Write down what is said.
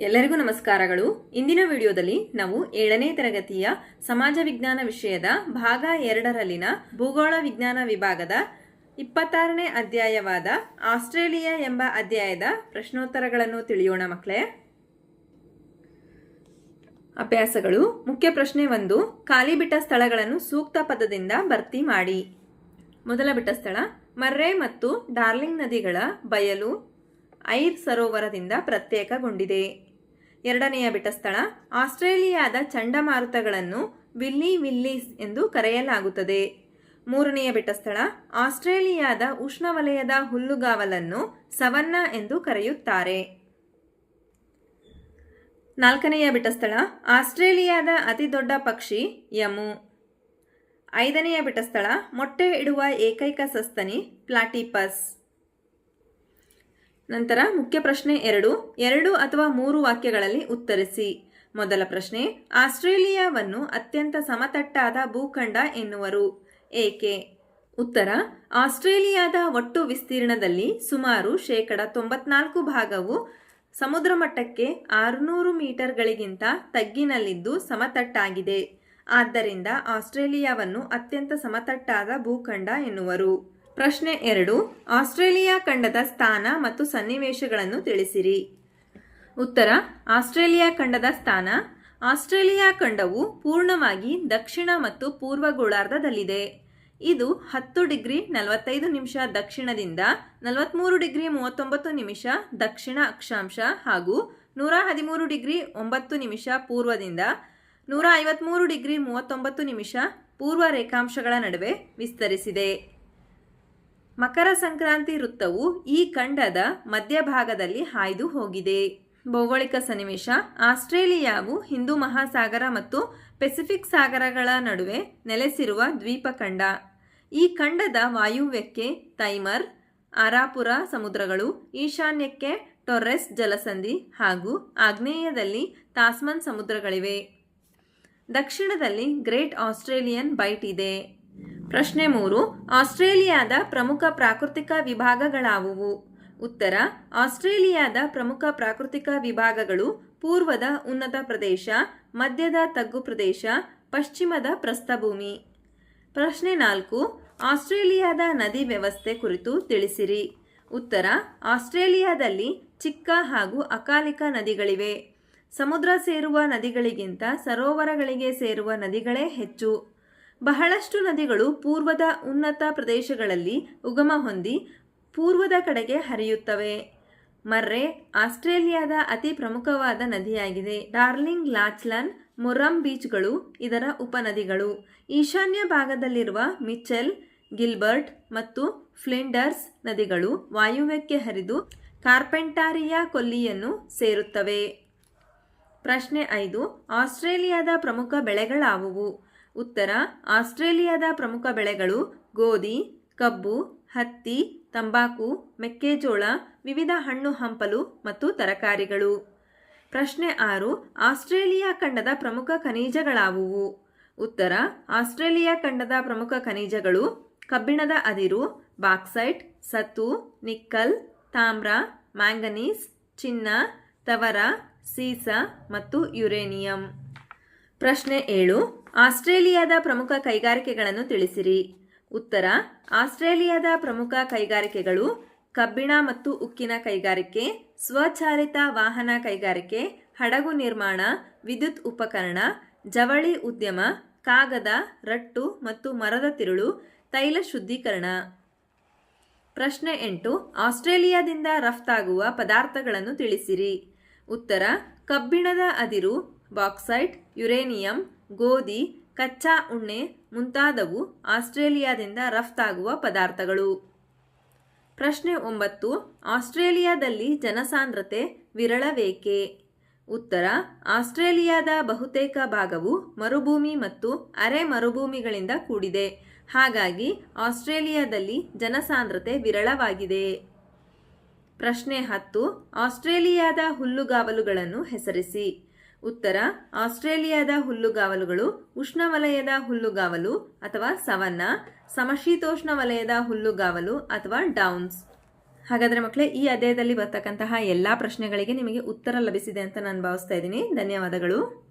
ಎಲ್ಲರಿಗೂ ನಮಸ್ಕಾರಗಳು. ಇಂದಿನ ವಿಡಿಯೋದಲ್ಲಿ ನಾವು ಏಳನೇ ತರಗತಿಯ ಸಮಾಜ ವಿಜ್ಞಾನ ವಿಷಯದ ಭಾಗ ಎರಡರಲ್ಲಿನ ಭೂಗೋಳ ವಿಜ್ಞಾನ ವಿಭಾಗದ ಇಪ್ಪತ್ತಾರನೇ ಅಧ್ಯಾಯವಾದ ಆಸ್ಟ್ರೇಲಿಯಾ ಎಂಬ ಅಧ್ಯಾಯದ ಪ್ರಶ್ನೋತ್ತರಗಳನ್ನು ತಿಳಿಯೋಣ ಮಕ್ಕಳೇ. ಅಭ್ಯಾಸಗಳು. ಮುಖ್ಯ ಪ್ರಶ್ನೆ ಒಂದು, ಖಾಲಿ ಬಿಟ್ಟ ಸ್ಥಳಗಳನ್ನು ಸೂಕ್ತ ಪದದಿಂದ ಭರ್ತಿ ಮಾಡಿ. ಮೊದಲ ಬಿಟ್ಟ ಸ್ಥಳ, ಮರ್ರೆ ಮತ್ತು ಡಾರ್ಲಿಂಗ್ ನದಿಗಳ ಬಯಲು ಐರ್ ಸರೋವರದಿಂದ ಪ್ರತ್ಯೇಕಗೊಂಡಿದೆ. ಎರಡನೆಯ ಬಿಟಸ್ಥಳ ಸ್ಥಳ. ಆಸ್ಟ್ರೇಲಿಯಾದ ಚಂಡಮಾರುತಗಳನ್ನು ವಿಲ್ಲಿ ವಿಲ್ಲೀಸ್ ಎಂದು ಕರೆಯಲಾಗುತ್ತದೆ. ಮೂರನೆಯ ಬಿಟಸ್ಥಳ ಸ್ಥಳ. ಆಸ್ಟ್ರೇಲಿಯಾದ ಉಷ್ಣವಲಯದ ಹುಲ್ಲುಗಾವಲನ್ನು ಸವನ್ನಾ ಎಂದು ಕರೆಯುತ್ತಾರೆ. ನಾಲ್ಕನೆಯ ಬಿಟಸ್ಥಳ ಸ್ಥಳ. ಆಸ್ಟ್ರೇಲಿಯಾದ ಅತಿದೊಡ್ಡ ಪಕ್ಷಿ ಯಮು. ಐದನೆಯ ಬಿಟಸ್ಥಳ ಸ್ಥಳ. ಮೊಟ್ಟೆ ಇಡುವ ಏಕೈಕ ಸಸ್ತನಿ ಪ್ಲಾಟಿಪಸ್. ನಂತರ ಮುಖ್ಯ ಪ್ರಶ್ನೆ ಎರಡು ಎರಡು ಅಥವಾ ಮೂರು ವಾಕ್ಯಗಳಲ್ಲಿ ಉತ್ತರಿಸಿ. ಮೊದಲ ಪ್ರಶ್ನೆ, ಆಸ್ಟ್ರೇಲಿಯಾವನ್ನು ಅತ್ಯಂತ ಸಮತಟ್ಟಾದ ಭೂಖಂಡ ಎನ್ನುವರು. ಏಕೆ? ಉತ್ತರ, ಆಸ್ಟ್ರೇಲಿಯಾದ ಒಟ್ಟು ವಿಸ್ತೀರ್ಣದಲ್ಲಿ ಸುಮಾರು ಶೇಕಡ ತೊಂಬತ್ನಾಲ್ಕು ಭಾಗವು ಸಮುದ್ರ ಮಟ್ಟಕ್ಕೆ ಆರುನೂರು ಮೀಟರ್ಗಳಿಗಿಂತ ತಗ್ಗಿನಲ್ಲಿದ್ದು ಸಮತಟ್ಟಾಗಿದೆ. ಆದ್ದರಿಂದ ಆಸ್ಟ್ರೇಲಿಯಾವನ್ನು ಅತ್ಯಂತ ಸಮತಟ್ಟಾದ ಭೂಖಂಡ ಎನ್ನುವರು. ಪ್ರಶ್ನೆ ಎರಡು, ಆಸ್ಟ್ರೇಲಿಯಾ ಖಂಡದ ಸ್ಥಾನ ಮತ್ತು ಸನ್ನಿವೇಶಗಳನ್ನು ತಿಳಿಸಿರಿ. ಉತ್ತರ, ಆಸ್ಟ್ರೇಲಿಯಾ ಖಂಡದ ಸ್ಥಾನ, ಆಸ್ಟ್ರೇಲಿಯಾ ಖಂಡವು ಪೂರ್ಣವಾಗಿ ದಕ್ಷಿಣ ಮತ್ತು ಪೂರ್ವ ಗೋಳಾರ್ಧದಲ್ಲಿದೆ. ಇದು ಹತ್ತು ಡಿಗ್ರಿ ನಲವತ್ತೈದು ನಿಮಿಷ ದಕ್ಷಿಣದಿಂದ ನಲವತ್ತ್ಮೂರು ಡಿಗ್ರಿ ಮೂವತ್ತೊಂಬತ್ತು ನಿಮಿಷ ದಕ್ಷಿಣ ಅಕ್ಷಾಂಶ ಹಾಗೂ ನೂರ ಹದಿಮೂರು ಡಿಗ್ರಿ ಒಂಬತ್ತು ನಿಮಿಷ ಪೂರ್ವದಿಂದ ನೂರ ಐವತ್ತ್ಮೂರು ಡಿಗ್ರಿ ಮೂವತ್ತೊಂಬತ್ತು ನಿಮಿಷ ಪೂರ್ವ ರೇಖಾಂಶಗಳ ನಡುವೆ ವಿಸ್ತರಿಸಿದೆ. ಮಕರ ಸಂಕ್ರಾಂತಿ ವೃತ್ತವು ಈ ಖಂಡದ ಮಧ್ಯಭಾಗದಲ್ಲಿ ಹಾಯ್ದು ಹೋಗಿದೆ. ಭೌಗೋಳಿಕ ಸನ್ನಿವೇಶ, ಆಸ್ಟ್ರೇಲಿಯಾವು ಹಿಂದೂ ಮಹಾಸಾಗರ ಮತ್ತು ಪೆಸಿಫಿಕ್ ಸಾಗರಗಳ ನಡುವೆ ನೆಲೆಸಿರುವ ದ್ವೀಪಖಂಡ. ಈ ಖಂಡದ ವಾಯುವ್ಯಕ್ಕೆ ತೈಮರ್, ಅರಾಪುರ ಸಮುದ್ರಗಳು, ಈಶಾನ್ಯಕ್ಕೆ ಟೊರ್ರೆಸ್ ಜಲಸಂಧಿ ಹಾಗೂ ಆಗ್ನೇಯದಲ್ಲಿ ತಾಸ್ಮನ್ ಸಮುದ್ರಗಳಿವೆ. ದಕ್ಷಿಣದಲ್ಲಿ ಗ್ರೇಟ್ ಆಸ್ಟ್ರೇಲಿಯನ್ ಬೈಟ್ ಇದೆ. ಪ್ರಶ್ನೆ ಮೂರು, ಆಸ್ಟ್ರೇಲಿಯಾದ ಪ್ರಮುಖ ಪ್ರಾಕೃತಿಕ ವಿಭಾಗಗಳಾವುವು? ಉತ್ತರ, ಆಸ್ಟ್ರೇಲಿಯಾದ ಪ್ರಮುಖ ಪ್ರಾಕೃತಿಕ ವಿಭಾಗಗಳು ಪೂರ್ವದ ಉನ್ನತ ಪ್ರದೇಶ, ಮಧ್ಯದ ತಗ್ಗು ಪ್ರದೇಶ, ಪಶ್ಚಿಮದ ಪ್ರಸ್ಥಭೂಮಿ. ಪ್ರಶ್ನೆ ನಾಲ್ಕು, ಆಸ್ಟ್ರೇಲಿಯಾದ ನದಿ ವ್ಯವಸ್ಥೆ ಕುರಿತು ತಿಳಿಸಿರಿ. ಉತ್ತರ, ಆಸ್ಟ್ರೇಲಿಯಾದಲ್ಲಿ ಚಿಕ್ಕ ಹಾಗೂ ಅಕಾಲಿಕ ನದಿಗಳಿವೆ. ಸಮುದ್ರ ಸೇರುವ ನದಿಗಳಿಗಿಂತ ಸರೋವರಗಳಿಗೆ ಸೇರುವ ನದಿಗಳೇ ಹೆಚ್ಚು. ಬಹಳಷ್ಟು ನದಿಗಳು ಪೂರ್ವದ ಉನ್ನತ ಪ್ರದೇಶಗಳಲ್ಲಿ ಉಗಮ ಹೊಂದಿ ಪೂರ್ವದ ಕಡೆಗೆ ಹರಿಯುತ್ತವೆ. ಮರ್ರೆ ಆಸ್ಟ್ರೇಲಿಯಾದ ಅತಿ ಪ್ರಮುಖವಾದ ನದಿಯಾಗಿದೆ. ಡಾರ್ಲಿಂಗ್ ಲಾಚ್ಲನ್ ಮೊರಮ್ ಬೀಚ್ಗಳು ಇದರ ಉಪನದಿಗಳು. ಈಶಾನ್ಯ ಭಾಗದಲ್ಲಿರುವ ಮಿಚೆಲ್, ಗಿಲ್ಬರ್ಟ್ ಮತ್ತು ಫ್ಲಿಂಡರ್ಸ್ ನದಿಗಳು ವಾಯುವ್ಯಕ್ಕೆ ಹರಿದು ಕಾರ್ಪೆಂಟಾರಿಯಾ ಕೊಲ್ಲಿಯನ್ನು ಸೇರುತ್ತವೆ. ಪ್ರಶ್ನೆ ಐದು, ಆಸ್ಟ್ರೇಲಿಯಾದ ಪ್ರಮುಖ ಬೆಳೆಗಳಾವುವು? ಉತ್ತರ, ಆಸ್ಟ್ರೇಲಿಯಾದ ಪ್ರಮುಖ ಬೆಳೆಗಳು ಗೋಧಿ, ಕಬ್ಬು, ಹತ್ತಿ, ತಂಬಾಕು, ಮೆಕ್ಕೆಜೋಳ, ವಿವಿಧ ಹಣ್ಣು ಹಂಪಲು ಮತ್ತು ತರಕಾರಿಗಳು. ಪ್ರಶ್ನೆ ಆರು, ಆಸ್ಟ್ರೇಲಿಯಾ ಖಂಡದ ಪ್ರಮುಖ ಖನಿಜಗಳಾವುವು? ಉತ್ತರ, ಆಸ್ಟ್ರೇಲಿಯಾ ಖಂಡದ ಪ್ರಮುಖ ಖನಿಜಗಳು ಕಬ್ಬಿಣದ ಅದಿರು, ಬಾಕ್ಸೈಟ್ ಸತು ನಿಕ್ಕಲ್, ತಾಮ್ರ, ಮ್ಯಾಂಗನೀಸ್, ಚಿನ್ನ, ತವರ, ಸೀಸ ಮತ್ತು ಯುರೇನಿಯಂ. ಪ್ರಶ್ನೆ ಏಳು ಆಸ್ಟ್ರೇಲಿಯಾದ ಪ್ರಮುಖ ಕೈಗಾರಿಕೆಗಳನ್ನು ತಿಳಿಸಿರಿ. ಉತ್ತರ, ಆಸ್ಟ್ರೇಲಿಯಾದ ಪ್ರಮುಖ ಕೈಗಾರಿಕೆಗಳು ಕಬ್ಬಿಣ ಮತ್ತು ಉಕ್ಕಿನ ಕೈಗಾರಿಕೆ, ಸ್ವಚಾಲಿತ ವಾಹನ ಕೈಗಾರಿಕೆ, ಹಡಗು ನಿರ್ಮಾಣ, ವಿದ್ಯುತ್ ಉಪಕರಣ, ಜವಳಿ ಉದ್ಯಮ, ಕಾಗದ, ರಟ್ಟು ಮತ್ತು ಮರದ ತಿರುಳು, ತೈಲ ಶುದ್ಧೀಕರಣ. ಪ್ರಶ್ನೆ ಎಂಟು, ಆಸ್ಟ್ರೇಲಿಯಾದಿಂದ ರಫ್ತಾಗುವ ಪದಾರ್ಥಗಳನ್ನು ತಿಳಿಸಿರಿ. ಉತ್ತರ, ಕಬ್ಬಿಣದ ಅದಿರು, ಬಾಕ್ಸೈಟ್, ಯುರೇನಿಯಂ ಗೋಧಿ, ಕಚ್ಚಾ ಉಣ್ಣೆ ಮುಂತಾದವು ಆಸ್ಟ್ರೇಲಿಯಾದಿಂದ ರಫ್ತಾಗುವ ಪದಾರ್ಥಗಳು. ಪ್ರಶ್ನೆ ಒಂಬತ್ತು, ಆಸ್ಟ್ರೇಲಿಯಾದಲ್ಲಿ ಜನಸಾಂದ್ರತೆ ವಿರಳವೇಕೆ? ಉತ್ತರ, ಆಸ್ಟ್ರೇಲಿಯಾದ ಬಹುತೇಕ ಭಾಗವು ಮರುಭೂಮಿ ಮತ್ತು ಅರೆ ಮರುಭೂಮಿಗಳಿಂದ ಕೂಡಿದೆ. ಹಾಗಾಗಿ ಆಸ್ಟ್ರೇಲಿಯಾದಲ್ಲಿ ಜನಸಾಂದ್ರತೆ ವಿರಳವಾಗಿದೆ. ಪ್ರಶ್ನೆ ಹತ್ತು, ಆಸ್ಟ್ರೇಲಿಯಾದ ಹುಲ್ಲುಗಾವಲುಗಳನ್ನು ಹೆಸರಿಸಿ. ಉತ್ತರ, ಆಸ್ಟ್ರೇಲಿಯಾದ ಹುಲ್ಲುಗಾವಲುಗಳು, ಉಷ್ಣವಲಯದ ಹುಲ್ಲುಗಾವಲು ಅಥವಾ ಸವನ್ನ ಸಮಶೀತೋಷ್ಣ ವಲಯದ ಹುಲ್ಲುಗಾವಲು ಅಥವಾ ಡೌನ್ಸ್. ಹಾಗಾದರೆ ಮಕ್ಕಳೇ ಈ ಅಧ್ಯಾಯದಲ್ಲಿ ಬರ್ತಕ್ಕಂತಹ ಎಲ್ಲ ಪ್ರಶ್ನೆಗಳಿಗೆ ನಿಮಗೆ ಉತ್ತರ ಲಭಿಸಿದೆ ಅಂತ ನಾನು ಭಾವಿಸ್ತಾ ಇದ್ದೀನಿ. ಧನ್ಯವಾದಗಳು.